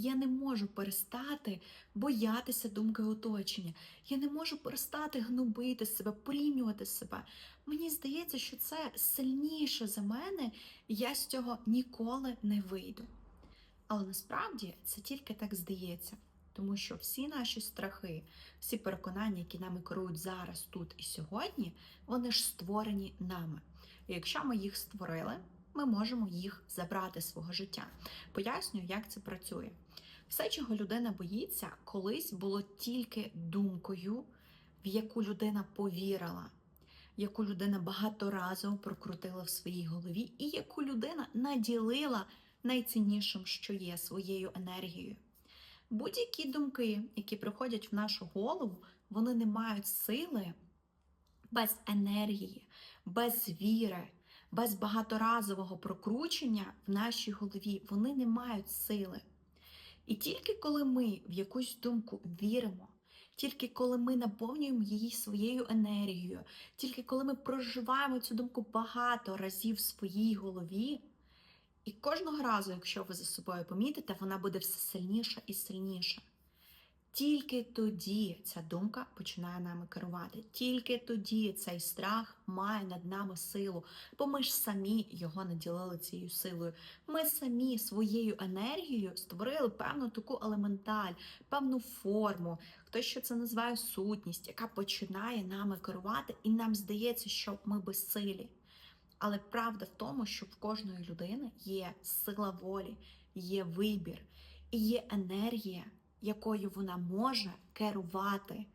Я не можу перестати боятися думки оточення. Я не можу перестати гнобити себе, порівнювати себе. Мені здається, що це сильніше за мене, і я з цього ніколи не вийду. Але насправді це тільки так здається, тому що всі наші страхи, всі переконання, які нами керують зараз, тут і сьогодні, вони ж створені нами. І якщо ми їх створили, ми можемо їх забрати з свого життя. Пояснюю, як це працює. Все, чого людина боїться, колись було тільки думкою, в яку людина повірила, яку людина багаторазово прокрутила в своїй голові, і яку людина наділила найціннішим, що є своєю енергією. Будь-які думки, які приходять в нашу голову, вони не мають сили без енергії, без віри, без багаторазового прокручення в нашій голові. Вони не мають сили. І тільки коли ми в якусь думку віримо, тільки коли ми наповнюємо її своєю енергією, тільки коли ми проживаємо цю думку багато разів в своїй голові, і кожного разу, якщо ви за собою помітите, вона буде все сильніша і сильніша. Тільки тоді ця думка починає нами керувати. Тільки тоді цей страх має над нами силу, бо ми ж самі його наділили цією силою. Ми самі своєю енергією створили певну таку елементаль, певну форму, хтось що це називає сутність, яка починає нами керувати, і нам здається, що ми безсилі. Але правда в тому, що в кожної людини є сила волі, є вибір і є енергія, якою вона може керувати,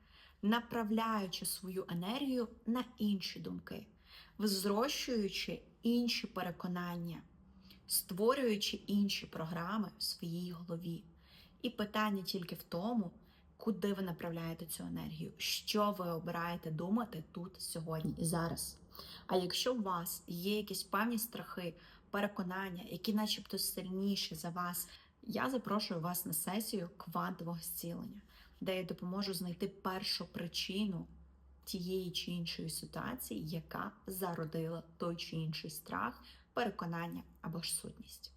направляючи свою енергію на інші думки, взрощуючи інші переконання, створюючи інші програми в своїй голові. І питання тільки в тому, куди ви направляєте цю енергію, що ви обираєте думати тут, сьогодні і зараз. А якщо у вас є якісь певні страхи, переконання, які начебто сильніші за вас, я запрошую вас на сесію квантового зцілення, де я допоможу знайти першу причину тієї чи іншої ситуації, яка зародила той чи інший страх, переконання або ж сутність.